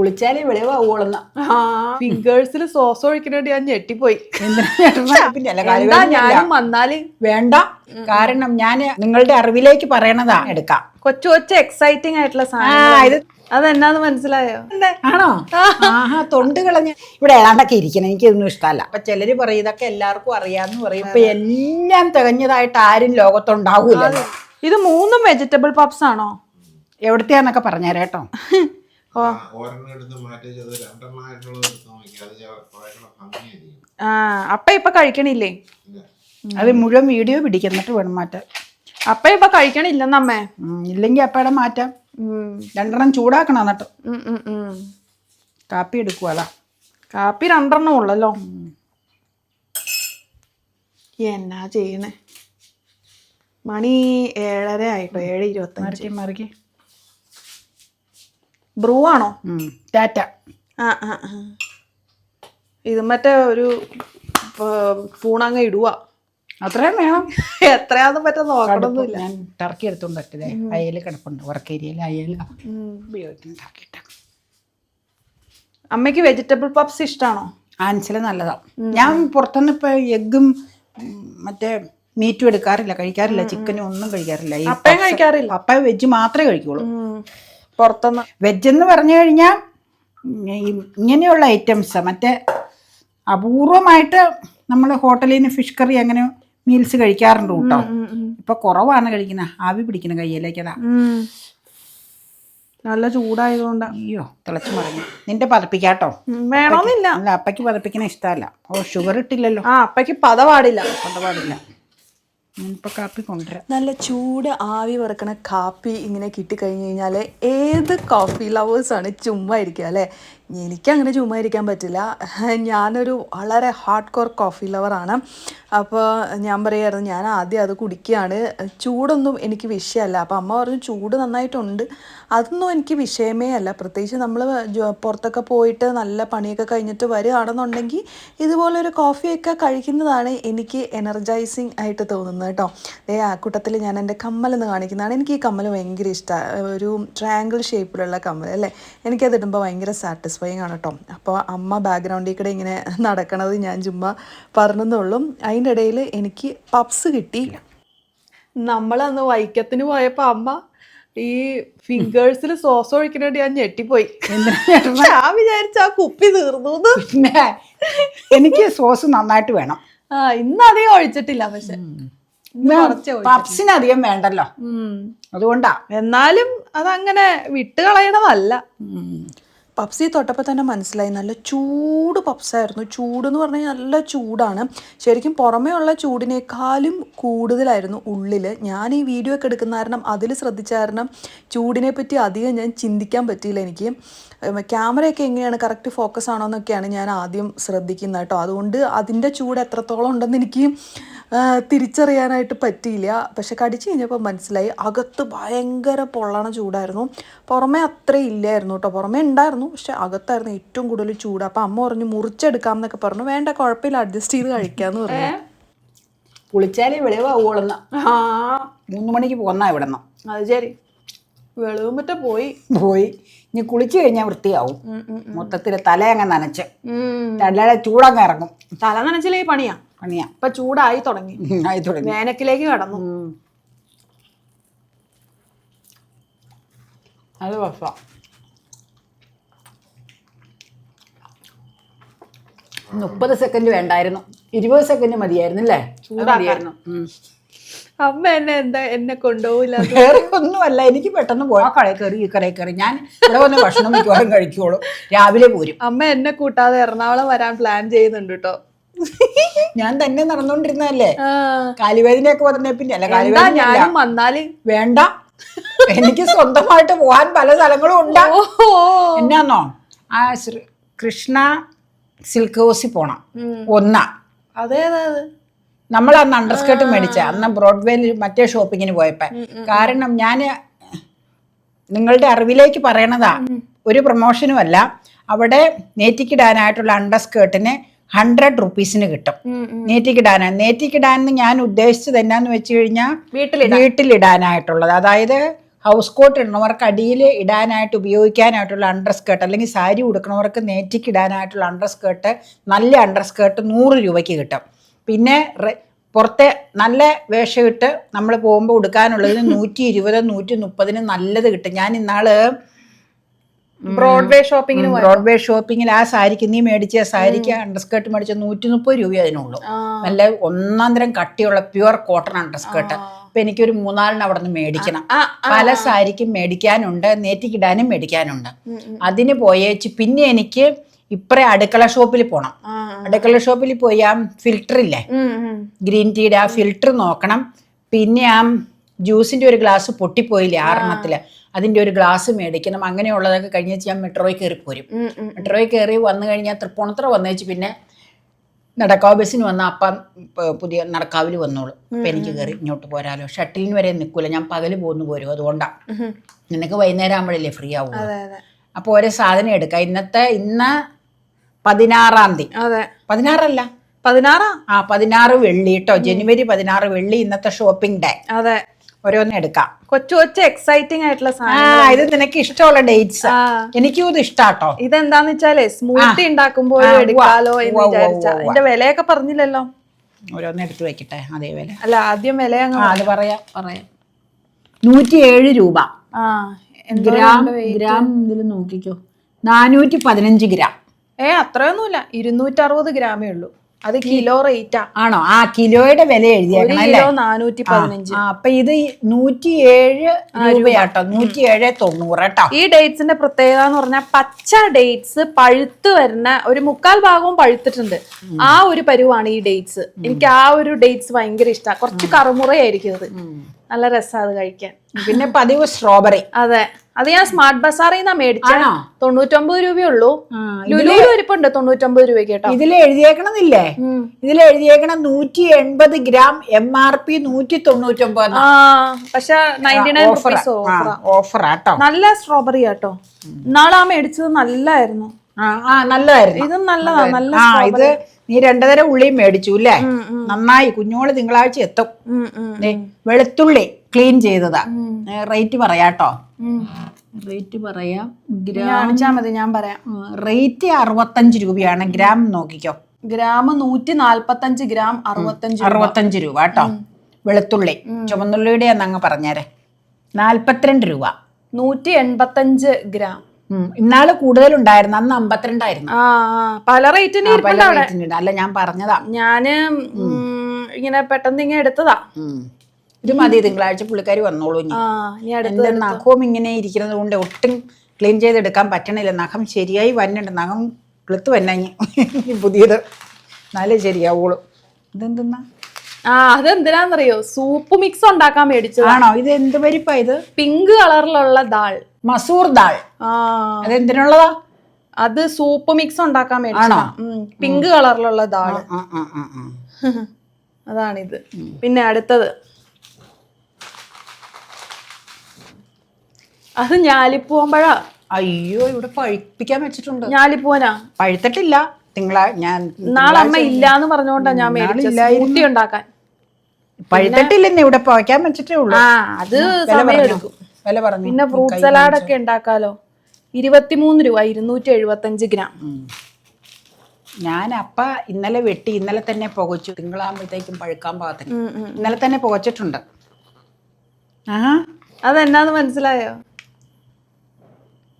കുളിച്ചാലേ വെളിവാകുള്ളന്ന ഫിംഗേഴ്സിൽ sauce ഒഴിക്കുന്നോണ്ട് ഞാൻ ഞെട്ടിപ്പോയി. എന്താ. ഞാനും വന്നാൽ? വേണ്ട. കാരണം ഞാൻ നിങ്ങളുടെ അറിവിലേക്ക് പറയണതാ എടുക്കാം. കൊച്ചു കൊച്ചു എക്സൈറ്റിംഗ് ആയിട്ടുള്ള സാധനം അതെന്നാന്ന് മനസ്സിലായോ? ആണോ? ആഹാ തൊണ്ട് കളഞ്ഞ്. ഇവിടെ ഏതാണ്ടൊക്കെ ഇരിക്കണം എനിക്കൊന്നും ഇഷ്ടമല്ല. അപ്പൊ ചിലര് പറയും ഇതൊക്കെ എല്ലാവർക്കും അറിയാന്ന് പറയും. ഇപ്പൊ എല്ലാം തികഞ്ഞതായിട്ട് ആരും ലോകത്തുണ്ടാവൂല ഇത് മൂന്നും വെജിറ്റബിൾ പപ്സ് ആണോ? എവിടത്തെയാന്നൊക്കെ പറഞ്ഞേരേട്ടോ അപ്പ ഇപ്പൊ കഴിക്കണില്ലേ? ഇല്ല. അത് മുഴുവൻ വീഡിയോ പിടിക്കുന്നിട്ട് വേണം മാറ്റാൻ. അപ്പ ഇപ്പൊ കഴിക്കണില്ലെന്നമ്മേ അമ്മേ? ഇല്ലെങ്കി അപ്പയുടെ മാറ്റാം. ഉം. രണ്ടെണ്ണം ചൂടാക്കണം എന്നിട്ട്. ഉം, ഉം, ഉം. കാപ്പി എടുക്കുവാ കാപ്പി രണ്ടെണ്ണം ഉള്ളല്ലോ. എന്നാ ചെയ്യണേ? മണി ഏഴര ആയിട്ടോ? ഏഴ് ഇരുപത്തഞ്ച്. മറിക്ക്. ബ്രൂ ആണോ ടാറ്റ. ആ ആ. ഇത് മറ്റേ ഒരു പൂണങ്ങ ഇടുക അത്രയും വേണം. എത്രയാന്ന് പറ്റാ നോക്കണമൊന്നുമില്ല ഞാൻ ടർക്കി എടുത്തോണ്ട് പറ്റില്ലേ അയൽ കിടപ്പുണ്ട്. വർക്കേരിയയിൽ അയല ഉം. ടർക്കി അമ്മയ്ക്ക് വെജിറ്റബിൾ പപ്സ് ഇഷ്ടമാണോ ആൻസിൽ നല്ലതാണ് ഞാൻ പുറത്തുനിന്ന് ഇപ്പൊ എഗ്ഗും മറ്റേ മീറ്റും എടുക്കാറില്ല. കഴിക്കാറില്ല. ചിക്കനും ഒന്നും കഴിക്കാറില്ല. അപ്പയും കഴിക്കാറില്ല. പപ്പ വെജ് മാത്രമേ കഴിക്കുള്ളൂ. പുറത്തുനിന്ന്. വെജ് എന്ന് പറഞ്ഞു കഴിഞ്ഞാൽ ഇങ്ങനെയുള്ള ഐറ്റംസ് മറ്റേ അപൂർവമായിട്ട് നമ്മൾ ഹോട്ടലിൽ നിന്ന് ഫിഷ് കറി അങ്ങനെ മീൽസ് കഴിക്കാറുണ്ട് കേട്ടോ ഇപ്പൊ കുറവാണ് കഴിക്കുന്നത് ആവി പിടിക്കുന്ന കയ്യിലേക്കതാ. നല്ല ചൂടായതുകൊണ്ട്. അയ്യോ തിളച്ചു മറിഞ്ഞു. നിന്റെ പതപ്പിക്കാട്ടോ. വേണമെന്നില്ല. അല്ല അപ്പയ്ക്ക് പതപ്പിക്കണ ഇഷ്ടമല്ല. ഓ ഷുഗർ ഇട്ടില്ലല്ലോ. ആ അപ്പയ്ക്ക് പത പാടില്ല പത പാടില്ല ഞാനിപ്പോ കാപ്പി കൊണ്ടുവരാം. നല്ല ചൂട് ആവി വറക്കണ കാപ്പി ഇങ്ങനെ കിട്ടിക്കഴിഞ്ഞ് കഴിഞ്ഞാൽ ഏത് കോഫി ലവേഴ്സാണ് ചുമ്മാ ഇരിക്കുക അല്ലേ? എനിക്കങ്ങനെ ചുമ്മാ ഇരിക്കാൻ പറ്റില്ല. ഞാനൊരു വളരെ ഹാർഡ് കോർ കോഫി ലവറാണ് അപ്പോൾ ഞാൻ പറയായിരുന്നു ഞാൻ ആദ്യം അത് കുടിക്കുകയാണ്. ചൂടൊന്നും എനിക്ക് വിഷയമല്ല. അപ്പോൾ അമ്മ പറഞ്ഞു ചൂട് നന്നായിട്ടുണ്ട്. അതൊന്നും എനിക്ക് വിഷയമേ അല്ല. പ്രത്യേകിച്ച് നമ്മൾ പുറത്തൊക്കെ പോയിട്ട് നല്ല പണിയൊക്കെ കഴിഞ്ഞിട്ട് വരികയാണെന്നുണ്ടെങ്കിൽ ഇതുപോലൊരു കോഫിയൊക്കെ കഴിക്കുന്നതാണ് എനിക്ക് എനർജൈസിങ് ആയിട്ട് തോന്നുന്നത് കേട്ടോ. ഏ ആ കൂട്ടത്തിൽ ഞാൻ എന്റെ കമ്മലെന്ന് കാണിക്കുന്നതാണ്. എനിക്ക് ഈ കമ്മൽ ഭയങ്കര ഇഷ്ടമാണ് ഒരു ട്രയാങ്കിൾ ഷേപ്പിലുള്ള കമ്മൽ അല്ലേ? എനിക്കത് ഇടുമ്പോൾ ഭയങ്കര സാറ്റിസ്ഫൈങ് ആണ് കേട്ടോ അപ്പോൾ അമ്മ ബാക്ക്ഗ്രൗണ്ടിൽ കൂടെ ഇങ്ങനെ നടക്കണത് ഞാൻ ചുമ്മാ പറഞ്ഞെന്നുള്ളൂ അതിന്റെ ഇടയിൽ എനിക്ക് പപ്സ് കിട്ടി. നമ്മളന്ന് വൈക്കത്തിന് പോയപ്പോൾ അമ്മ ഈ ഫിംഗേഴ്സിൽ സോസ് ഒഴിക്കുന്നോണ്ട് ഞാൻ ഞെട്ടിപ്പോയി. ഞാൻ വിചാരിച്ച ആ കുപ്പി തീർന്നു പിന്നെ? എനിക്ക് സോസ് നന്നായിട്ട് വേണം. ആ ഇന്ന് അധികം ഒഴിച്ചിട്ടില്ല പക്ഷെ. പപ്സിന് അധികം വേണ്ടല്ലോ. അതുകൊണ്ടാ. എന്നാലും അതങ്ങനെ വിട്ടുകളയണതല്ല. പപ്സി തൊട്ടപ്പോൾ തന്നെ മനസ്സിലായി. നല്ല ചൂട് പപ്സായിരുന്നു. ചൂടെന്ന് പറഞ്ഞാൽ നല്ല ചൂടാണ്. ശരിക്കും പുറമേ ഉള്ള ചൂടിനേക്കാളും കൂടുതലായിരുന്നു ഉള്ളിൽ ഞാൻ ഈ വീഡിയോ ഒക്കെ എടുക്കുന്ന കാരണം അതിൽ ശ്രദ്ധിച്ച കാരണം ചൂടിനെ പറ്റി അധികം ഞാൻ ചിന്തിക്കാൻ പറ്റിയില്ല എനിക്ക്. ക്യാമറയൊക്കെ എങ്ങനെയാണ്? കറക്റ്റ് ഫോക്കസ് ആണോ എന്നൊക്കെയാണ് ഞാൻ ആദ്യം ശ്രദ്ധിക്കുന്നത് കേട്ടോ. അതുകൊണ്ട് അതിന്റെ ചൂട് എത്രത്തോളം ഉണ്ടെന്ന് എനിക്ക് തിരിച്ചറിയാനായിട്ട് പറ്റിയില്ല. പക്ഷെ കടിച്ചു കഴിഞ്ഞപ്പോൾ മനസ്സിലായി. അകത്ത് ഭയങ്കര പൊള്ളണ ചൂടായിരുന്നു. പുറമേ അത്ര ഇല്ലായിരുന്നു കേട്ടോ പുറമേ ഉണ്ടായിരുന്നു. പക്ഷെ അകത്തായിരുന്നു ഏറ്റവും കൂടുതൽ ചൂട്. അപ്പം അമ്മ പറഞ്ഞു മുറിച്ചെടുക്കാം എന്നൊക്കെ പറഞ്ഞു. വേണ്ട കുഴപ്പമില്ല. അഡ്ജസ്റ്റ് ചെയ്ത് കഴിക്കാമെന്ന് പറഞ്ഞു. കുളിച്ചാലേ വെളിവാകുള്ളന്ന ആ. മൂന്ന് മണിക്ക് പോന്നാ ഇവിടെ നിന്ന് അത് ശരി. വെളിവും മറ്റേ പോയി. പോയി. ഇനി കുളിച്ചു കഴിഞ്ഞാൽ വൃത്തിയാവും. മൊത്തത്തിൽ തല അങ്ങ് നനച്ച്. തലയുടെ ചൂടങ്ങ് ഇറങ്ങും. തല നനച്ചില്ലേ ഈ പണിയാ? പണിയാ. ഇപ്പൊ ചൂടായി തുടങ്ങി. ആയി തുടങ്ങി. വേനക്കിലേക്ക് കടന്നു. അത് വഫ മുപ്പത് സെക്കൻഡ് വേണ്ടായിരുന്നു. ഇരുപത് സെക്കൻഡ് മതിയായിരുന്നു അല്ലേ? ചൂടായിരുന്നു അമ്മ എന്നെ എന്താ എന്നെ കൊണ്ടുപോകില്ല വേറെ ഒന്നുമല്ല എനിക്ക് പെട്ടെന്ന് പോയാ കടയിൽ കയറി ഈ കടയിൽ കയറി. ഞാൻ ഇവിടെ വന്ന് ഭക്ഷണം മിക്കവാറും കഴിക്കുള്ളൂ രാവിലെ പോരും. അമ്മ എന്നെ കൂട്ടാതെ എറണാകുളം വരാൻ പ്ലാൻ ചെയ്യുന്നുണ്ട് കേട്ടോ ഞാൻ തന്നെ നടന്നുകൊണ്ടിരുന്നതല്ലേ. കാലുവേദനയൊക്കെ വന്നേ പിന്നെ അല്ല കാലുവേദന ഞാനും വന്നാൽ വേണ്ട. എനിക്ക് സ്വന്തമായിട്ട് പോകാൻ പല സ്ഥലങ്ങളും ഉണ്ട്. എന്നാന്നോ? ആ ശ്രീ കൃഷ്ണ സിൽക്ക് ഹൗസിൽ പോണം. ഒന്നാ. അതെ അതെ അതെ. നമ്മൾ അന്ന് അണ്ടർസ്കേർട്ട് മേടിച്ച അന്ന് ബ്രോഡ്വേയിൽ മറ്റേ ഷോപ്പിങ്ങിന് പോയപ്പോ. കാരണം ഞാൻ നിങ്ങളുടെ അറിവിലേക്ക് പറയണതാ. ഒരു പ്രൊമോഷനും അല്ല. അവിടെ നേറ്റിക്കിടാനായിട്ടുള്ള അണ്ടർസ്കേർട്ടിന് ഹൺഡ്രഡ് റുപ്പീസിന് കിട്ടും. നേറ്റിക്കിടാനാണ് നേറ്റിക്കിടാൻ ഞാൻ ഉദ്ദേശിച്ചത് എന്നാന്ന് വെച്ച് കഴിഞ്ഞാൽ വീട്ടിൽ വീട്ടിലിടാനായിട്ടുള്ളത്. അതായത് ഹൗസ് കോട്ട് ഇടുന്നവർക്ക് അടിയിൽ ഇടാനായിട്ട് ഉപയോഗിക്കാനായിട്ടുള്ള അണ്ടർ സ്കേർട്ട് അല്ലെങ്കിൽ സാരി ഉടുക്കണവർക്ക് നേറ്റിക്ക് ഇടാനായിട്ടുള്ള അണ്ടർ സ്കേർട്ട് നല്ല അണ്ടർ സ്കേർട്ട് നൂറ് രൂപയ്ക്ക് കിട്ടും. പിന്നെ പുറത്തെ നല്ല വേഷം ഇട്ട് നമ്മൾ പോകുമ്പോൾ ഉടുക്കാനുള്ളതിന് നൂറ്റി ഇരുപത് നൂറ്റി മുപ്പതിന് നല്ലത് കിട്ടും. ഞാൻ ഇന്നാൾ ബ്രോഡ്വേ ഷോപ്പിങ്ങിന് ബ്രോഡ്വേ ഷോപ്പിങ്ങിൽ ആ സാരിക്ക് നീ മേടിച്ച സാരിക്ക് അണ്ടർസ്കേർട്ട് മേടിച്ച നൂറ്റി മുപ്പത് രൂപ അതിനുള്ളൂ നല്ല ഒന്നാം തരം കട്ടിയുള്ള പ്യുവർ കോട്ടൺ അണ്ടർസ്കേർട്ട് അപ്പൊ എനിക്കൊരു മൂന്നാലിന് അവിടെ നിന്ന് മേടിക്കണം പല സാരിക്കും മേടിക്കാനുണ്ട് നേറ്റിക്കിടാനും മേടിക്കാനുണ്ട്. അതിന് പോയേച്ച് പിന്നെ എനിക്ക് ഇപ്പറേ അടുക്കള ഷോപ്പിൽ പോണം. അടുക്കള ഷോപ്പിൽ പോയി ആ ഫിൽറ്റർ ഇല്ലേ? ഗ്രീൻ ടീയുടെ ആ ഫിൽറ്റർ നോക്കണം. പിന്നെ ആ ജ്യൂസിന്റെ ഒരു ഗ്ലാസ് പൊട്ടിപ്പോയില്ലേ ആറെണ്ണത്തിൽ. അതിന്റെ ഒരു ഗ്ലാസ് മേടിക്കണം. അങ്ങനെയുള്ളതൊക്കെ കഴിഞ്ഞ ഞാൻ മെട്രോയിൽ കയറി പോരും. മെട്രോയിൽ കയറി വന്നു കഴിഞ്ഞാൽ തൃപ്പൂണിത്തറ വന്നേച്ച് പിന്നെ നടക്കാവ് ബസ്സിന് വന്ന അപ്പം പുതിയ നടക്കാവിൽ വന്നോളൂ. അപ്പൊ എനിക്ക് കയറി ഇങ്ങോട്ട് പോരാലോ. ഷട്ടിലിന് വരെ നിൽക്കൂല ഞാൻ പകൽ പോന്നു പോരും. അതുകൊണ്ടാണ് നിനക്ക് വൈകുന്നേരം ആകുമ്പോഴല്ലേ ഫ്രീ ആവുള്ളൂ. അതെ അപ്പോൾ ഒരു സാധനം എടുക്കാം. ഇന്നത്തെ ഇന്ന് പതിനാറാം തീയതി. അതെ. പതിനാറല്ല? പതിനാറാ? ആ പതിനാറ് വെള്ളി കേട്ടോ ജനുവരി പതിനാറ് വെള്ളി ഇന്നത്തെ ഷോപ്പിംഗ് ഡേ അതെ. ഓരോന്ന് എടുക്കാം. കൊച്ചു കൊച്ചു എക്സൈറ്റിംഗ് ആയിട്ടുള്ള സാധനം ഇത് നിനക്ക് ഇഷ്ടമുള്ള ഡേറ്റ്സ് എനിക്കും ഇത് ഇഷ്ടാട്ടോ. ഇതെന്താന്ന് വെച്ചാലേ സ്മൂത്തി ഉണ്ടാക്കുമ്പോൾ എടുക്കാലോ എന്ന് വിചാരിച്ചാ. എന്റെ. ഇതിന്റെ വിലയൊക്കെ പറഞ്ഞില്ലല്ലോ? ഓരോന്ന് എടുത്തു വെക്കട്ടെ അതേപോലെ അല്ല ആദ്യം വില അങ്ങ് അത് പറയാം പറയാം. നൂറ്റി ഏഴ് രൂപ. ആ ഗ്രാം ഗ്രാം ഇതിൽ നോക്കിക്കോ. നാനൂറ്റി പതിനഞ്ച് ഗ്രാം. ഏ അത്രയൊന്നുമില്ല. ഇരുന്നൂറ്ററുപത് ഗ്രാമേ ഉള്ളൂ. അത് കിലോ റേറ്റാ. ആണോ? ആ കിലോയുടെ വില എഴുതിയേക്കണം അല്ലേ? നാനൂറ്റി പതിനഞ്ച് അപ്പൊ ഇത് നൂറ്റി ഏഴ് രൂപയാട്ടോ. നൂറ്റി ഏഴ് തൊണ്ണൂറ് കേട്ടോ. ഈ ഡേറ്റ്സിന്റെ പ്രത്യേകത എന്ന് പറഞ്ഞാൽ പച്ച ഡേറ്റ്സ് പഴുത്ത് വരുന്ന ഒരു മുക്കാൽ ഭാഗവും പഴുത്തിട്ടുണ്ട്. ആ ഒരു പരുവാണ് ഈ ഡേറ്റ്സ്. എനിക്ക് ആ ഒരു ഡേറ്റ്സ് ഭയങ്കര ഇഷ്ടമാണ് കുറച്ച് കറുമുറയായിരിക്കും അത്. നല്ല രസമാണ് അത് കഴിക്കാൻ. പിന്നെ പതിവ് സ്ട്രോബെറി. അതെ. അത് ഞാൻ സ്മാർട്ട് ബസാറിൽ നിന്നാ മേടിച്ച? തൊണ്ണൂറ്റൊമ്പത് രൂപയുള്ളൂ. ലുലു ലുലുവിൽ ഇരിപ്പുണ്ട് തൊണ്ണൂറ്റൊമ്പത് രൂപ കേട്ടോ. ഇതിൽ എഴുതിയേക്കണമെന്നില്ലേ ഇതിൽ എഴുതിയേക്കണം നൂറ്റി എൺപത് ഗ്രാം എം ആർ പി നൂറ്റി തൊണ്ണൂറ്റൊമ്പത് പക്ഷെ നയന്റി നയൻ റുപ്പീസ് ഓഫർ ആട്ടോ നല്ല സ്ട്രോബെറി കേട്ടോ ഇന്നാളെ ആ മേടിച്ചത് നല്ലായിരുന്നു. ആ നല്ലതായിരുന്നു. ഇതും നല്ലതാണ് നല്ല ആ ഇത് നീ രണ്ടുതരം ഉള്ളിയും മേടിച്ചു അല്ലേ? നന്നായി. കുഞ്ഞോൾ തിങ്കളാഴ്ച എത്തും. വെളുത്തുള്ളി ക്ലീൻ ചെയ്തതാ. റേറ്റ് പറയാട്ടോ. റേറ്റ് പറയാം. ഗ്രാം മതി ഞാൻ പറയാം. റേറ്റ് അറുപത്തഞ്ച് രൂപയാണ്. ഗ്രാം നോക്കിക്കോ. ഗ്രാം നൂറ്റി നാല്പത്തഞ്ച് ഗ്രാം അറുപത്തഞ്ച് അറുപത്തഞ്ച് രൂപ കേട്ടോ. വെളുത്തുള്ളി ചുവന്നുള്ളിയുടെ അങ്ങ് പറഞ്ഞേരെ. നാൽപ്പത്തിരണ്ട് രൂപ. നൂറ്റി എൺപത്തഞ്ച് ഗ്രാം ഉം. ഇന്നാൾ കൂടുതലുണ്ടായിരുന്നു അന്ന് അമ്പത്തിരണ്ടായിരുന്നു. ആ ആ, പല റേറ്റിന് പല ഇരിപ്പുണ്ട് അവിടെ റേറ്റിനുണ്ട് അല്ല ഞാൻ പറഞ്ഞതാ. ഞാൻ ഉം, ഇങ്ങനെ പെട്ടെന്ന് ഇങ്ങനെ എടുത്തതാ. ഉം. ഇത് മതി തിങ്കളാഴ്ച പുള്ളിക്കാരി വന്നോളൂ ഇനി. എന്റെ നഖവും ഇങ്ങനെ ഇരിക്കുന്നത് കൊണ്ട് ഒട്ടും ക്ലീൻ ചെയ്തെടുക്കാൻ പറ്റണില്ല. നഖം ശരിയായി വന്നിട്ടുണ്ട് നഖം കിളുത്ത് വന്നെ ഇനി. പുതിയത്. എന്നാലേ ശരിയാവുള്ളൂ. ഇതെന്തെന്നാ? ആ അതെന്തിനാന്നറിയോ? സൂപ്പ് മിക്സ് ഉണ്ടാക്കാൻ മേടിച്ചതാണോ ഇത് എന്ത് പരിപ്പാ ഇത്? പിങ്ക് കളറിലുള്ള ദാൾ. മസൂർ ദാൾ. അതെന്തിനുള്ളതാ? അത് സൂപ്പ് മിക്സ് ഉണ്ടാക്കാൻ മേടിച്ചതാ. പിങ്ക് കളറിലുള്ള ദാൾ. അതാണിത്. പിന്നെ അടുത്തത്. അത് ഞാലിപ്പൂവമ്പഴാ. അയ്യോ ഇവിടെ പഴുപ്പിക്കാൻ വെച്ചിട്ടുണ്ട്. ഞാലിപ്പൂവനാ. പഴുത്തിട്ടില്ല. തിങ്കളാ ഞാൻ നാളെ അമ്മ ഇല്ലാന്ന് പറഞ്ഞോണ്ടാ ഞാൻ മേടിച്ചത്. സ്മൂത്തി ഉണ്ടാക്കാൻ. പഴുത്തിട്ടില്ലെന്നെ ഇവിടെ പഴക്കാൻ വെച്ചിട്ടേ ഉള്ളൂ. ആ അത് വില സമയം വില പറഞ്ഞു? പിന്നെ ഫ്രൂട്ട് സലാഡ് ഒക്കെ ഉണ്ടാക്കാലോ. ഇരുപത്തിമൂന്ന് രൂപ ഇരുന്നൂറ്റി എഴുപത്തഞ്ച് ഗ്രാം. ഞാൻ അപ്പ ഇന്നലെ വെട്ടി ഇന്നലെ തന്നെ പുകച്ചു. തിങ്കളാകുമ്പോഴത്തേക്കും പഴുക്കാൻ പാകത്തിന്. ഇന്നലെ തന്നെ പുകച്ചിട്ടുണ്ട്. ആ അതെന്നാന്ന് മനസ്സിലായോ?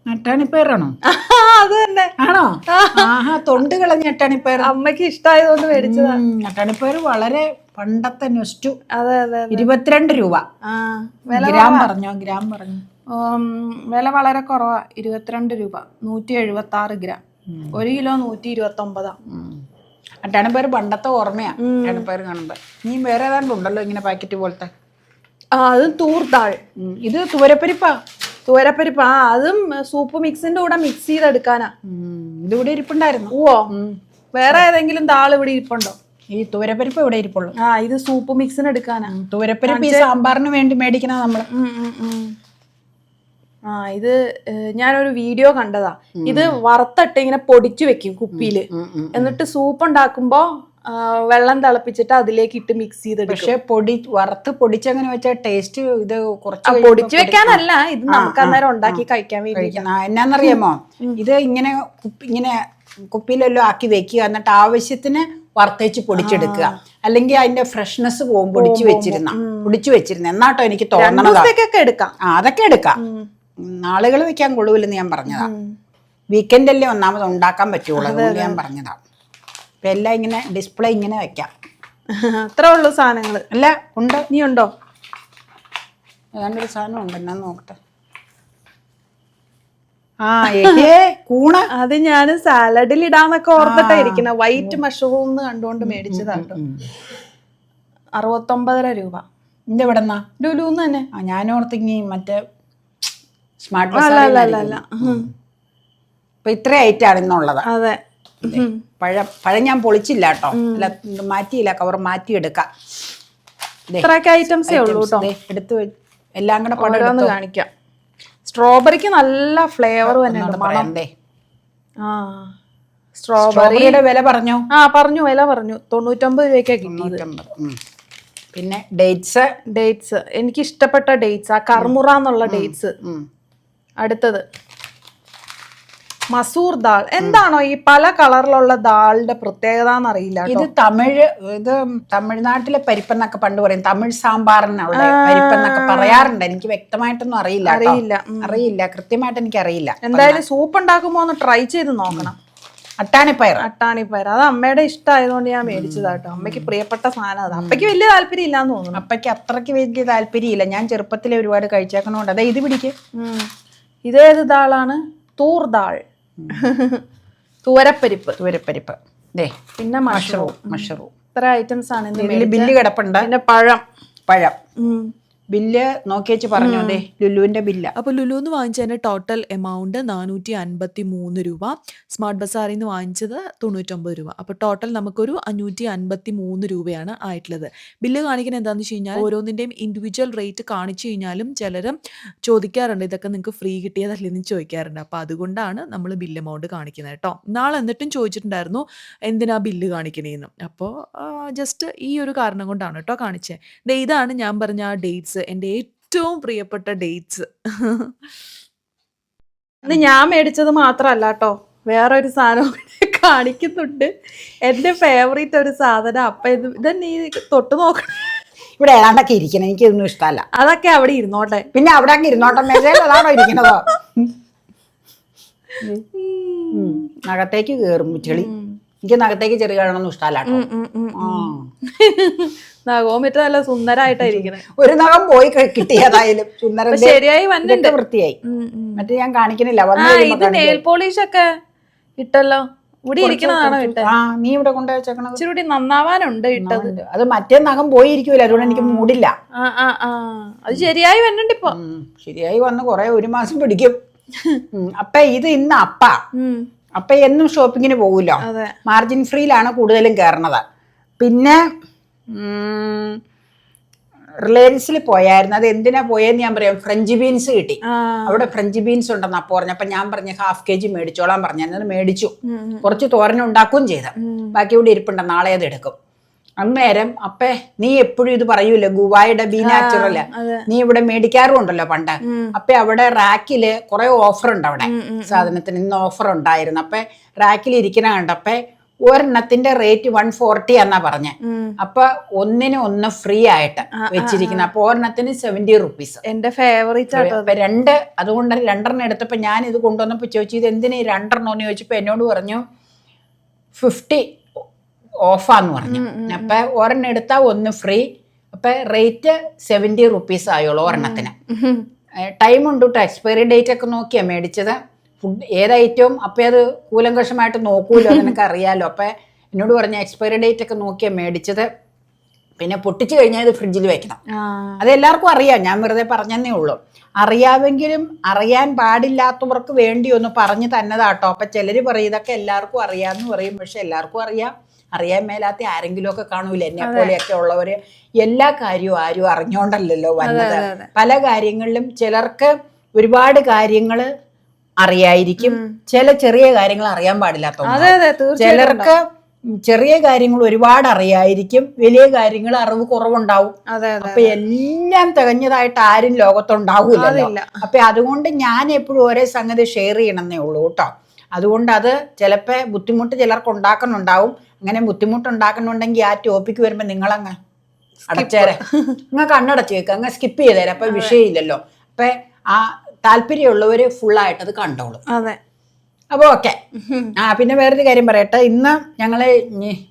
ഞെട്ടാണിപ്പേറാണോ അത് തന്നെ. ആണോ? ആഹാ തൊണ്ട് കളഞ്ഞ ഞെട്ടാണിപ്പേർ അമ്മയ്ക്ക് ഇഷ്ടമായതുകൊണ്ട് മേടിച്ചതാ. ഞെട്ടാണിപ്പേർ വളരെ പണ്ടത്തെ നൊസ്റ്റു അതെ അതെ ഇരുപത്തിരണ്ട് രൂപ. ഗ്രാം പറഞ്ഞോ ഗ്രാം പറഞ്ഞു? വില വളരെ കുറവാ. ഇരുപത്തിരണ്ട് രൂപ. നൂറ്റി എഴുപത്തി ആറ് ഗ്രാം ഒരു കിലോ നൂറ്റി ഇരുപത്തി ഒമ്പതാ അട്ടാണിപ്പയർ പണ്ടത്തെ ഓർമ്മയാ. അട്ടാണിപ്പയർ കാണുമ്പോ. നീ വേറെ ഏതാണ്ട് ഉണ്ടല്ലോ ഇങ്ങനെ പാക്കറ്റ് പോലത്തെ? ആ അത് തൂർത്താൾ ഇത് തുവരപ്പരിപ്പാ? തുവരപ്പരിപ്പ് ആ അതും സൂപ്പ് മിക്സിന്റെ കൂടെ മിക്സ് ചെയ്തെടുക്കാനാ. ഇതിവിടെ ഇരിപ്പുണ്ടായിരുന്നു. ഓ വേറെ ഏതെങ്കിലും താൾ ഇവിടെ ഇരിപ്പുണ്ടോ? ഈ തുവരപ്പരിപ്പ് ഇവിടെ ഇരിപ്പുള്ളൂ. ആ ഇത് സൂപ്പ് മിക്സിന് എടുക്കാനാ. തുവരപ്പരിപ്പ് ഈ സാമ്പാറിന് വേണ്ടി മേടിക്കണ നമ്മൾ. ആ ഇത് ഞാനൊരു വീഡിയോ കണ്ടതാ. ഇത് വറുത്തിട്ട് ഇങ്ങനെ പൊടിച്ചു വെക്കും കുപ്പിയിൽ. എന്നിട്ട് സൂപ്പ് ഉണ്ടാക്കുമ്പോ വെള്ളം തിളപ്പിച്ചിട്ട് അതിലേക്ക് ഇട്ട് മിക്സ് ചെയ്തെടുക്കും. പക്ഷെ പൊടി വറുത്ത് പൊടിച്ചങ്ങനെ വെച്ചാൽ ടേസ്റ്റ് ഇത് കുറച്ച് പൊടിച്ചു വെക്കാനല്ല ഇത് നമുക്ക് അന്നേരം ഉണ്ടാക്കി കഴിക്കാൻ വേണ്ടി എന്നാന്നറിയാമോ? ഇത് ഇങ്ങനെ ഇങ്ങനെ കുപ്പിയിലെല്ലാം ആക്കി വെക്കുക. എന്നിട്ട് ആവശ്യത്തിന് വറുത്തേച്ച് പൊടിച്ചെടുക്കുക. അല്ലെങ്കിൽ അതിന്റെ ഫ്രഷ്നെസ് പോകും പൊടിച്ചു വെച്ചിരുന്ന. പൊടിച്ചു വെച്ചിരുന്ന. എന്നാട്ടോ എനിക്ക് തോന്നണത്? എടുക്കാം. ആ അതൊക്കെ എടുക്കാം. നാളുകൾ വെക്കാൻ കൊള്ളൂല്ലെന്ന് ഞാൻ പറഞ്ഞതാ. വീക്കെൻഡല്ലേ ഒന്നാമത് ഉണ്ടാക്കാൻ പറ്റുള്ളൂ. അതുകൊണ്ട് ഞാൻ പറഞ്ഞതാ. അപ്പൊ എല്ലാം ഇങ്ങനെ ഡിസ്പ്ലേ ഇങ്ങനെ വെക്കാം. അത്ര ഉള്ളു സാധനങ്ങൾ അല്ല ഉണ്ട്? നീ ഉണ്ടോ? ഏതാണ്ടൊരു സാധനം ഉണ്ട് എന്നാ നോക്കട്ടെ. ആ ഏ കൂണ. അത് ഞാൻ സാലഡിൽ ഇടാന്നൊക്കെ ഓർത്തിട്ടാ ഇരിക്കുന്ന. വൈറ്റ് മഷറൂം കണ്ടുകൊണ്ട് മേടിച്ചതാണ് അറുപത്തൊമ്പതര രൂപ. എന്റെ ഇവിടെ ലുലൂന്ന് തന്നെ. ആ ഞാനോർത്തിങ്ങി മറ്റേ സ്മാർട്ട് അല്ല അല്ല അല്ല. ഇപ്പൊ ഇത്ര ഐറ്റാണ് ഇന്നുള്ളത്. അതെ. പഴം പഴം ഞാൻ പൊളിച്ചില്ല കേട്ടോ. അല്ല മാറ്റിയില്ല കവർ മാറ്റി എടുക്കാം ഇത്രയൊക്കെ ഐറ്റംസേ ഉള്ളൂ എടുത്ത് വെ- എല്ലാം കൂടെ പടം കാണിക്കാം. സ്ട്രോബെറിക്ക് നല്ല ഫ്ലേവർ തന്നെ സ്ട്രോബെറിയുടെ വില പറഞ്ഞു? ആ പറഞ്ഞു വില പറഞ്ഞു. തൊണ്ണൂറ്റൊമ്പത് രൂപയ്ക്കാ കിട്ടിയത്. പിന്നെ ഡേറ്റ്സ് ഡേറ്റ്സ് എനിക്ക് ഇഷ്ടപ്പെട്ട ഡേറ്റ്സ് ആ കർമുറ എന്നുള്ള ഡേറ്റ്സ് അടുത്തത്. മസൂർ ദാൾ. എന്താണോ ഈ പല കളറിലുള്ള ദാളിന്റെ പ്രത്യേകത എന്നറിയില്ല ഇത് തമിഴ് ഇത് തമിഴ്നാട്ടിലെ പരിപ്പെന്നൊക്കെ പണ്ട് പറയും. തമിഴ് സാമ്പാറിനുള്ള പരിപ്പെന്നൊക്കെ പറയാറുണ്ട്. എനിക്ക് വ്യക്തമായിട്ടൊന്നും അറിയില്ല അറിയില്ല, അറിയില്ല. കൃത്യമായിട്ട് എനിക്ക് അറിയില്ല. എന്തായാലും സൂപ്പ് ഉണ്ടാക്കുമ്പോ ഒന്ന് ട്രൈ ചെയ്ത് നോക്കണം. അട്ടാണിപ്പയർ. അട്ടാണിപ്പയർ. അത് അമ്മയുടെ ഇഷ്ടമായതുകൊണ്ട് ഞാൻ മേടിച്ചതാ കേട്ടോ. അമ്മയ്ക്ക് പ്രിയപ്പെട്ട സാധനം അത്. അമ്മയ്ക്ക് വലിയ താല്പര്യം ഇല്ലാന്ന് തോന്നുന്നു. അപ്പയ്ക്ക് അത്രയ്ക്ക് വലിയ താല്പര്യമില്ല ഞാൻ ചെറുപ്പത്തിലെ ഒരുപാട് കഴിച്ചേക്കണോണ്ട്. അതെ ഇത് പിടിക്ക്. ഉം. ഇതേത് ദാളാണ്? തൂർ ദാൾ. തുവരപ്പരിപ്പ്. തുവരപ്പരിപ്പ്. ദേ പിന്നെ മഷ്റൂം. മഷറൂം ഇത്ര ഐറ്റംസ് ആണ് ഇന്ന് ബില്ല് കിടപ്പുണ്ട്. പിന്നെ പഴം. പഴം. ഉം. ബില്ല് നോക്കിയേച്ച് പറഞ്ഞു ദേ ലുലുവിന്റെ ബില്ല. അപ്പോൾ ലുലുന്ന് വാങ്ങിച്ചതിന്റെ ടോട്ടൽ എമൗണ്ട് നാനൂറ്റി അൻപത്തി മൂന്ന് രൂപ സ്മാർട്ട് ബസാറിൽ നിന്ന് വാങ്ങിച്ചത് തൊണ്ണൂറ്റൊമ്പത് രൂപ. അപ്പോൾ ടോട്ടൽ നമുക്കൊരു അഞ്ഞൂറ്റി അൻപത്തി മൂന്ന് രൂപയാണ് ആയിട്ടുള്ളത്. ബില്ല് കാണിക്കുന്നത് എന്താണെന്ന് വെച്ച് കഴിഞ്ഞാൽ ഓരോന്നിന്റെയും ഇൻഡിവിജ്വൽ റേറ്റ് കാണിച്ചു കഴിഞ്ഞാലും ചിലരും ചോദിക്കാറുണ്ട് ഇതൊക്കെ നിങ്ങൾക്ക് ഫ്രീ കിട്ടിയതല്ലേ? എന്ന് ചോദിക്കാറുണ്ട്. അപ്പോൾ അതുകൊണ്ടാണ് നമ്മൾ ബില്ല് എമൗണ്ട് കാണിക്കുന്നത് കേട്ടോ. നാളെ എന്നിട്ടും ചോദിച്ചിട്ടുണ്ടായിരുന്നു എന്തിനാ ബില്ല് കാണിക്കണേന്ന്? അപ്പോൾ ജസ്റ്റ് ഈ ഒരു കാരണം കൊണ്ടാണ് കേട്ടോ കാണിച്ചത് ഇതാണ് ഞാൻ പറഞ്ഞ ആ ഡേറ്റ്സ് എന്റെ ഏറ്റവും പ്രിയപ്പെട്ട ഡേറ്റ്സ്. ഇത് ഞാൻ മേടിച്ചത് മാത്രല്ല കേട്ടോ. വേറെ ഒരു സാധനം കാണിക്കുന്നുണ്ട്. എന്റെ ഫേവറേറ്റ് ഒരു സാധനം. അപ്പൊ ഇത് ഇതന്നെ ഈ തൊട്ട് നോക്കണം ഇവിടെ ഏതാണ്ടൊക്കെ ഇരിക്കണം. എനിക്ക് ഇതൊന്നും ഇഷ്ടമല്ല. അതൊക്കെ അവിടെ ഇരുന്നോട്ടെ. പിന്നെ അവിടെ അങ്ങ് ഇരുന്നോട്ടെ. മേശയിൽ അതാണോ ഇരിക്കണതോ. നഖത്തേക്ക് കയറും ചെളി എനിക്ക് നഖത്തേക്ക് ചെറിയ കാണണമെന്ന് ഇഷ്ടമല്ല കേട്ടോ. ആ. നഗോമിറ്റ് നല്ല സുന്ദരായിട്ടായിരിക്കുന്നത് ഒരു നഖം പോയി കിട്ടിയതായാലും ശരിയായി വന്നിട്ട് വൃത്തിയായി. മറ്റേ ഞാൻ കാണിക്കണില്ല കഴിയുമ്പോ ഇത് നെയിൽ പോളിഷ് ഒക്കെ ഇട്ടല്ലോ. ഇവിടെ ഇരിക്കുന്നതാണോ ഇട്ടത് ആ നീ ഇവിടെ കൊണ്ടു വെച്ചേക്കണം ഇച്ചിരി കൂടി നന്നാവാനുണ്ട് ഇട്ടത്. അത് മറ്റേ നഖം പോയിരിക്കൂല. അതുകൊണ്ട് എനിക്ക് മൂടില്ല. ആ ആ ആ. അത് ശരിയായി വന്നിട്ട് ഇപ്പൊ. ശരിയായി വന്ന് കുറെ ഒരു മാസം പിടിക്കും. അപ്പ ഇത് ഇന്ന് അപ്പ. അപ്പ എന്നും ഷോപ്പിങ്ങിന് പോകൂല മാർജിൻ ഫ്രീയിലാണ് കൂടുതലും കയറണത് പിന്നെ റിലയൻസിൽ പോയായിരുന്നു. അത് എന്തിനാ പോയെന്ന് ഞാൻ പറയാം. ഫ്രഞ്ച് ബീൻസ് കിട്ടി. അവിടെ ഫ്രഞ്ച് ബീൻസ് ഉണ്ടെന്ന് അപ്പോൾ പറഞ്ഞു. അപ്പം ഞാൻ പറഞ്ഞ ഹാഫ് കെ ജി മേടിച്ചോളാൻ പറഞ്ഞു. എന്നത് മേടിച്ചു. കുറച്ച് തോരൻ ഉണ്ടാക്കുകയും ചെയ്ത. ബാക്കി ഇവിടെ ഇരിപ്പുണ്ട്. നാളെ അത് എടുക്കും. അന്നേരം അപ്പേ നീ എപ്പോഴും ഇത് പറയൂല്ലോ ഗുവായുടെ ബി നാച്ചുറൽ നീ ഇവിടെ മേടിക്കാറും ഉണ്ടല്ലോ പണ്ട് അപ്പൊ അവിടെ റാക്കിൽ കുറെ ഓഫർ ഉണ്ട് അവിടെ സാധനത്തിന്. ഇന്ന് ഓഫർ ഉണ്ടായിരുന്നു അപ്പൊ റാക്കിൽ ഇരിക്കണ കണ്ടപ്പോ ഒരെണ്ണത്തിന്റെ റേറ്റ് വൺ ഫോർട്ടി എന്നാ പറഞ്ഞേ. അപ്പൊ ഒന്നിന് ഒന്ന് ഫ്രീ ആയിട്ട് വെച്ചിരിക്കുന്നത് അപ്പൊ ഒരെണ്ണത്തിന് സെവന്റി റുപ്പീസ് എന്റെ ഫേവറേറ്റ് രണ്ട് അതുകൊണ്ട് രണ്ടെണ്ണം എടുത്തപ്പോ ഞാൻ ഇത് കൊണ്ടുവന്നപ്പോ ചോദിച്ചു ഇത് എന്തിനാ രണ്ടെണ്ണം? എന്ന് ചോദിച്ചപ്പോ എന്നോട് പറഞ്ഞു ഫിഫ്റ്റി ഓഫാന്ന് പറഞ്ഞു. അപ്പൊ ഒരെണ്ണം എടുത്താ ഒന്ന് ഫ്രീ അപ്പൊ റേറ്റ് സെവന്റി റുപ്പീസ് ആയുള്ളൂ ഒരെണ്ണത്തിന്. ടൈം ഉണ്ട് കേട്ടോ എക്സ്പയറി ഡേറ്റ് ഒക്കെ നോക്കിയാ മേടിച്ചത്. ഫുഡ് ഏത് ഐറ്റവും അപ്പം അത് കൂലങ്കഷമായിട്ട് നോക്കൂലോ നിനക്ക് അറിയാലോ അപ്പം എന്നോട് പറഞ്ഞ എക്സ്പയറി ഡേറ്റ് ഒക്കെ നോക്കിയാ മേടിച്ചത്. പിന്നെ പൊട്ടിച്ചു കഴിഞ്ഞാൽ ഇത് ഫ്രിഡ്ജിൽ വെക്കണം. അത് എല്ലാവർക്കും അറിയാം. ഞാൻ വെറുതെ പറഞ്ഞതേ ഉള്ളൂ. അറിയാമെങ്കിലും അറിയാൻ പാടില്ലാത്തവർക്ക് വേണ്ടി ഒന്ന് പറഞ്ഞു തന്നതാട്ടോ. അപ്പൊ ചിലര് പറയും ഇതൊക്കെ എല്ലാവർക്കും അറിയാമെന്ന് പറയും. പക്ഷെ എല്ലാവർക്കും അറിയാം. അറിയാൻ മേലാത്ത ആരെങ്കിലും ഒക്കെ കാണൂല എന്നെ പോലെയൊക്കെ ഉള്ളവര്. എല്ലാ കാര്യവും ആരും അറിഞ്ഞോണ്ടല്ലോ വന്നത്. പല കാര്യങ്ങളിലും ചിലർക്ക് ഒരുപാട് കാര്യങ്ങൾ അറിയായിരിക്കും. ചില ചെറിയ കാര്യങ്ങൾ അറിയാൻ പാടില്ലാത്ത ചിലർക്ക് ചെറിയ കാര്യങ്ങൾ ഒരുപാട് അറിയായിരിക്കും. വലിയ കാര്യങ്ങൾ അറിവ് കുറവുണ്ടാവും. അപ്പൊ എല്ലാം തികഞ്ഞതായിട്ട് ആരും ലോകത്തുണ്ടാവൂല അതില്ല. അപ്പൊ അതുകൊണ്ട് ഞാൻ എപ്പോഴും ഒരേ സംഗതി ഷെയർ ചെയ്യണമെന്നേ ഉള്ളൂ കേട്ടോ. അതുകൊണ്ട് അത് ചിലപ്പോൾ ബുദ്ധിമുട്ട് ചിലർക്ക് ഉണ്ടാക്കുന്നുണ്ടാവും. അങ്ങനെ ബുദ്ധിമുട്ട് ഉണ്ടാക്കുന്നുണ്ടെങ്കിൽ ആ ടോപ്പിക്ക് വരുമ്പോൾ നിങ്ങളങ്ങ് അടച്ചേരെ. നിങ്ങൾ കണ്ണടച്ച് വെക്കുക അങ്ങ് സ്കിപ്പ് ചെയ്തേരെ. അപ്പൊ വിഷയമില്ലല്ലോ. അപ്പൊ ആ താല്പര്യമുള്ളവര് ഫുള്ളായിട്ട് അത് കണ്ടോളും. അതെ. അപ്പോൾ ഓക്കെ ആ പിന്നെ വേറൊരു കാര്യം പറയട്ടെ. ഇന്ന് ഞങ്ങൾ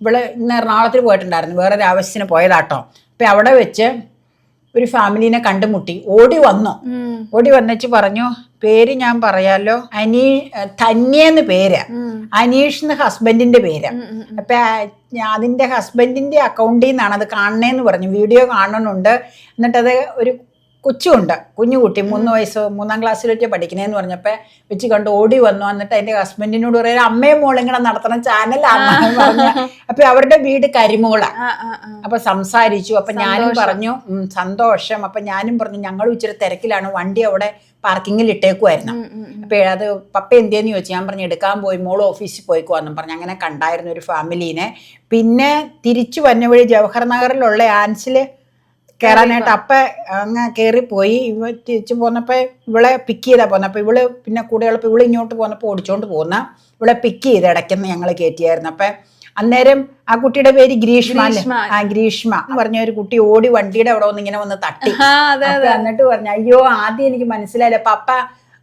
ഇവിടെ ഇന്ന് എറണാകുളത്തിൽ പോയിട്ടുണ്ടായിരുന്നു. വേറൊരു ആവശ്യത്തിന് പോയതാട്ടോ. അപ്പം അവിടെ വെച്ച് ഒരു ഫാമിലിനെ കണ്ടുമുട്ടി. ഓടി വന്നു. ഓടി വന്നിച്ച് പറഞ്ഞു പേര് ഞാൻ പറയാലോ? അനീ തന്നെയെന്ന് പേര്. അനീഷ് എന്ന് ഹസ്ബൻഡിന്റെ പേര്. അപ്പൊ അതിന്റെ ഹസ്ബൻഡിന്റെ അക്കൗണ്ടിൽ നിന്നാണ് അത് കാണണേന്ന് പറഞ്ഞു. വീഡിയോ കാണുന്നുണ്ട് എന്നിട്ടത് ഒരു കൊച്ചുണ്ട്. കുഞ്ഞുകുട്ടി മൂന്ന് വയസ്സ് മൂന്നാം ക്ലാസ്സിൽ വെച്ച് പഠിക്കണേന്ന് പറഞ്ഞപ്പോ വെച്ച് കണ്ട് ഓടി വന്നു. എന്നിട്ട് അതിന്റെ ഹസ്ബൻഡിനോട് പറയാം അമ്മയും മോളും ഇങ്ങനെ നടത്തണ ചാനലാണെന്ന് പറഞ്ഞു അപ്പൊ അവരുടെ വീട് കരിമൂള. ആ, ആ, ആ. അപ്പൊ സംസാരിച്ചു. അപ്പൊ ഞാനും പറഞ്ഞു സന്തോഷം. അപ്പൊ ഞാനും പറഞ്ഞു ഞങ്ങളും ഇച്ചിരി തിരക്കിലാണ്. വണ്ടി അവിടെ പാർക്കിങ്ങിൽ ഇട്ടേക്കുമായിരുന്നു അപ്പൊ അത് പപ്പ എന്തിയെന്ന് ചോദിച്ചു? ഞാൻ പറഞ്ഞു എടുക്കാൻ പോയി. മോൾ ഓഫീസിൽ പോയിക്കുവാന്നും പറഞ്ഞു. അങ്ങനെ കണ്ടായിരുന്നു ഒരു ഫാമിലീനെ പിന്നെ തിരിച്ചു വന്ന വഴി ജവഹർ നഗറിലുള്ള ആൻസിൽ കയറാനായിട്ട് അപ്പ അങ്ങ് കയറി പോയി ഇവ തിരിച്ചു പോന്നപ്പോ ഇവളെ പിക്ക് ചെയ്താ പോന്നെ. അപ്പൊ ഇവൾ പിന്നെ കൂടെയുള്ളപ്പോ ഇവൾ ഇങ്ങോട്ട് പോന്നപ്പോ ഓടിച്ചോണ്ട് പോന്ന. ഇവളെ പിക്ക് ചെയ്ത് ഇടയ്ക്കെന്ന് ഞങ്ങൾ കയറ്റിയായിരുന്നു അപ്പൊ അന്നേരം ആ കുട്ടിയുടെ പേര് ഗ്രീഷ്മ. ആ ഗ്രീഷ്മ. പറഞ്ഞ ഒരു കുട്ടി ഓടി വണ്ടിയുടെ അവിടെ വന്ന് ഇങ്ങനെ വന്ന് തട്ടി. എന്നിട്ട് പറഞ്ഞു അയ്യോ ആദ്യം എനിക്ക് മനസ്സിലായില്ല. പപ്പ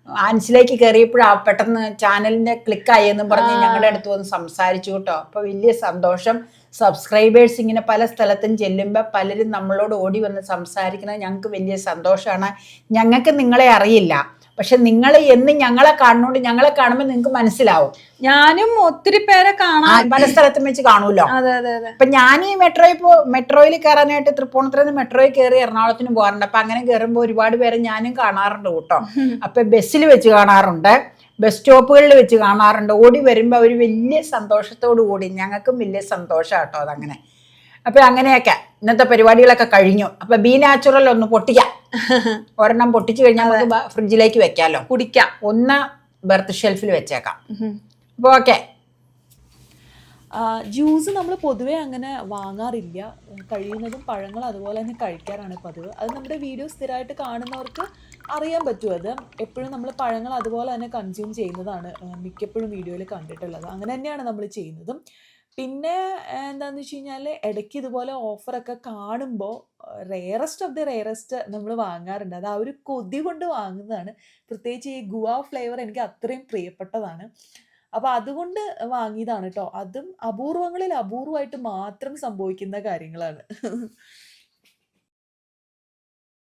ആൻസിലേക്ക് കയറിയപ്പോഴാ പെട്ടെന്ന് ചാനലിന്റെ ക്ലിക്കായി എന്നും പറഞ്ഞ് ഞങ്ങളുടെ അടുത്ത് വന്ന് സംസാരിച്ചു കേട്ടോ. അപ്പൊ വലിയ സന്തോഷം. സബ്സ്ക്രൈബേഴ്സ് ഇങ്ങനെ പല സ്ഥലത്തും ചെല്ലുമ്പോൾ പലരും നമ്മളോട് ഓടി വന്ന് സംസാരിക്കുന്നത് ഞങ്ങൾക്ക് വലിയ സന്തോഷമാണ്. ഞങ്ങൾക്ക് നിങ്ങളെ അറിയില്ല. പക്ഷെ നിങ്ങൾ എന്ന് ഞങ്ങളെ കാണുന്നുണ്ട് ഞങ്ങളെ കാണുമ്പോൾ നിങ്ങൾക്ക് മനസ്സിലാവും. ഞാനും ഒത്തിരി പേരെ കാണാൻ കാണാം പല സ്ഥലത്തും വെച്ച് കാണുമല്ലോ അപ്പൊ ഞാൻ ഈ മെട്രോയിൽ പോ മെട്രോയിൽ കയറാനായിട്ട് തൃപ്പൂണിത്തുറന്ന് മെട്രോയിൽ കയറി എറണാകുളത്തിന് പോകാറുണ്ട്. അപ്പൊ അങ്ങനെ കയറുമ്പോൾ ഒരുപാട് പേരെ ഞാനും കാണാറുണ്ട് കേട്ടോ. അപ്പൊ ബസ്സിൽ വെച്ച് കാണാറുണ്ട്. ബസ് സ്റ്റോപ്പുകളിൽ വെച്ച് കാണാറുണ്ട്. ഓടി വരുമ്പോൾ അവർ വലിയ സന്തോഷത്തോടു കൂടി ഞങ്ങൾക്കും വലിയ സന്തോഷം കേട്ടോ അതങ്ങനെ. അപ്പോൾ അങ്ങനെയൊക്കെ ഇന്നത്തെ പരിപാടികളൊക്കെ കഴിഞ്ഞു. അപ്പോൾ ബി നാച്ചുറൽ ഒന്ന് പൊട്ടിക്കാം. ഒരെണ്ണം പൊട്ടിച്ചു കഴിഞ്ഞാൽ നമുക്ക് ഫ്രിഡ്ജിലേക്ക് വെക്കാമല്ലോ കുടിക്കാം. ഒന്ന് ബർത്ത് ഷെൽഫിൽ വെച്ചേക്കാം. അപ്പോൾ ഓക്കെ. ജ്യൂസ് നമ്മൾ പൊതുവേ അങ്ങനെ വാങ്ങാറില്ല. കഴിയുന്നതും പഴങ്ങൾ അതുപോലെ തന്നെ കഴിക്കാറാണ് പതിവ്. അത് നമ്മുടെ വീഡിയോ സ്ഥിരമായിട്ട് കാണുന്നവർക്ക് അറിയാൻ പറ്റും അത്. എപ്പോഴും നമ്മൾ പഴങ്ങൾ അതുപോലെ തന്നെ കൺസ്യൂം ചെയ്യുന്നതാണ് മിക്കപ്പോഴും വീഡിയോയിൽ കണ്ടിട്ടുള്ളത്. അങ്ങനെ തന്നെയാണ് നമ്മൾ ചെയ്യുന്നതും. പിന്നെ എന്താണെന്ന് വെച്ച് കഴിഞ്ഞാൽ ഇടയ്ക്ക് ഇതുപോലെ ഓഫറൊക്കെ കാണുമ്പോൾ റെയറസ്റ്റ് ഓഫ് ദി റെയറസ്റ്റ് നമ്മൾ വാങ്ങാറുണ്ട്. അത് ആ ഒരു കൊതി കൊണ്ട് വാങ്ങുന്നതാണ്. പ്രത്യേകിച്ച് ഈ ഗുവ ഫ്ലേവർ എനിക്ക് അത്രയും പ്രിയപ്പെട്ടതാണ്. അപ്പോൾ അതുകൊണ്ട് വാങ്ങിയതാണ് കേട്ടോ അതും അപൂർവങ്ങളിൽ അപൂർവമായിട്ട് മാത്രം സംഭവിക്കുന്ന കാര്യങ്ങളാണ്.